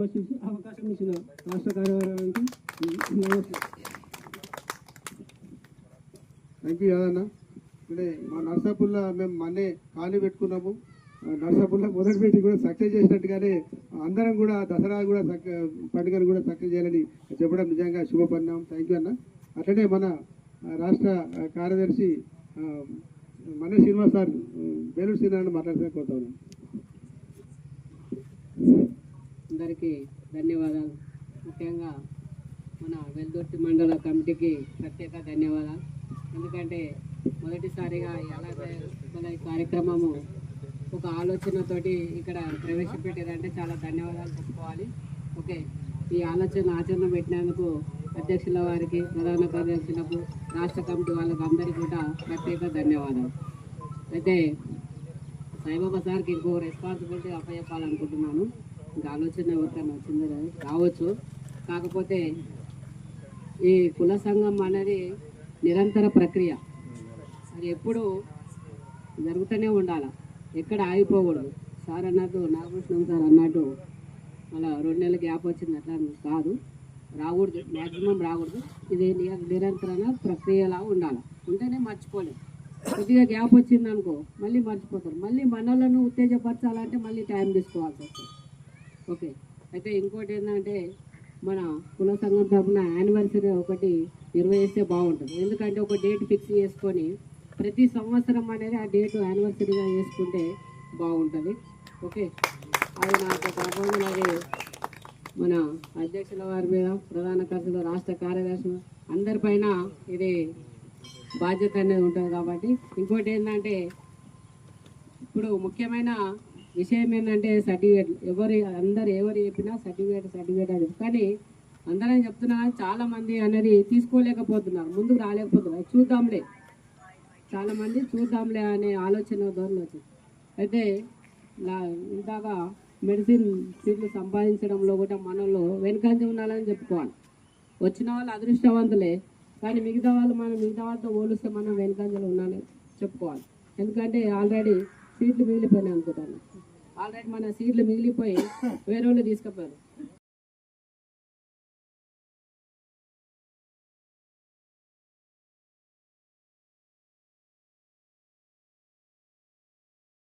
అవకాశం ఇచ్చిన రాష్ట్ర కార్యవర్గానికి థ్యాంక్ యూ యాదన్న ఇప్పుడే మా నర్సాపూర్లో మేము మన్నే ఖాళీ పెట్టుకున్నాము. నర్సాపూర్లో మొదటి పెట్టి కూడా సక్సెస్ చేసినట్టుగానే అందరం కూడా దసరా కూడా సక్ పండుగను కూడా సక్సెస్ చేయాలని చెప్పడం నిజంగా శుభపరిణామం. థ్యాంక్ యూ అన్న. అట్లనే మన రాష్ట్ర కార్యదర్శి మన శ్రీనివాస్ సార్ బేలూరు శ్రీనారాయణ మాట్లాడితే కోరుతా అందరికీ ధన్యవాదాలు. ముఖ్యంగా మన వెల్దుర్తి మండల కమిటీకి ప్రత్యేక ధన్యవాదాలు. ఎందుకంటే మొదటిసారిగా ఎలా ఈ కార్యక్రమము ఒక ఆలోచనతోటి ఇక్కడ ప్రవేశపెట్టారంటే చాలా ధన్యవాదాలు చెప్పుకోవాలి. ఓకే ఈ ఆలోచన ఆచరణ పెట్టినందుకు అధ్యక్షుల వారికి ప్రధాన కార్యదర్శులకు రాష్ట్ర కమిటీ వాళ్ళకి అందరికీ కూడా ప్రత్యేక ధన్యవాదాలు. అయితే సాయిబాబా సార్కి ఇంకో రెస్పాన్సిబిలిటీ అప్పచెప్పాలనుకుంటున్నాను. ఇంకా ఆలోచన ఎవరికైనా వచ్చిందో? లేదు. రావచ్చు. కాకపోతే ఈ కుల సంఘం అనేది నిరంతర ప్రక్రియ. అది ఎప్పుడు జరుగుతూనే ఉండాలి? ఎక్కడ ఆగిపోకూడదు. సార్ అన్నట్టు నాగభూషణం సార్ అన్నట్టు అలా రెండు నెలల గ్యాప్ వచ్చింది అట్లా కాదు. రాకూడదు. మ్యాక్సిమం రాకూడదు. ఇది నిర- ప్రక్రియలా ఉండాలి? ఉంటేనే మర్చిపోలేము కొద్దిగా గ్యాప్ వచ్చిందనుకో మళ్ళీ మర్చిపోతారు. మళ్ళీ మనలను ఉత్తేజపరచాలంటే మళ్ళీ టైం తీసుకోవాల్సి వస్తుంది. ఓకే. అయితే ఇంకోటి ఏంటంటే మన కుల సంఘం తరఫున యానివర్సరీ ఒకటి నిర్వహిస్తే బాగుంటుంది. ఎందుకంటే ఒక డేట్ ఫిక్స్ చేసుకొని ప్రతి సంవత్సరం అనేది ఆ డేట్ యానివర్సరీగా చేసుకుంటే బాగుంటుంది. ఓకే. అది నాకు ప్రపోజల్ మన అధ్యక్షుల వారి మీద ప్రధాన ఖర్చులు రాష్ట్ర కార్యదర్శి అందరిపైన ఇది బాధ్యత అనేది ఉంటుంది కాబట్టి ఇంకోటి ఏంటంటే ఇప్పుడు ముఖ్యమైన విషయం ఏంటంటే సర్టిఫికేట్ ఎవరు అందరు ఎవరు చెప్పినా సర్టిఫికేట్ సర్టిఫికేట్ అని కానీ అందరం చెప్తున్నా చాలా మంది అనేది తీసుకోలేకపోతున్నారు ముందుకు రాలేకపోతున్నారు. చూద్దాంలే. చాలా మంది చూద్దాంలే అనే ఆలోచన ధోరణి వచ్చింది. అయితే నా ఇందాక మెడిసిన్ సీట్లు సంపాదించడంలో కూడా మనలో వెనుకంజ ఉండాలని చెప్పుకోవాలి. వచ్చిన వాళ్ళు అదృష్టవంతులే కానీ మిగతా వాళ్ళు మనం మిగతా వాళ్ళతో పోలిస్తే మనం వెనుకంజలు ఉండాలని చెప్పుకోవాలి. ఎందుకంటే ఆల్రెడీ సీట్లు మిగిలిపోయినాయి అనుకుంటాను. ఆల్రెడీ మన సీట్లు మిగిలిపోయి వేరే వాళ్ళు తీసుకుపోయారు.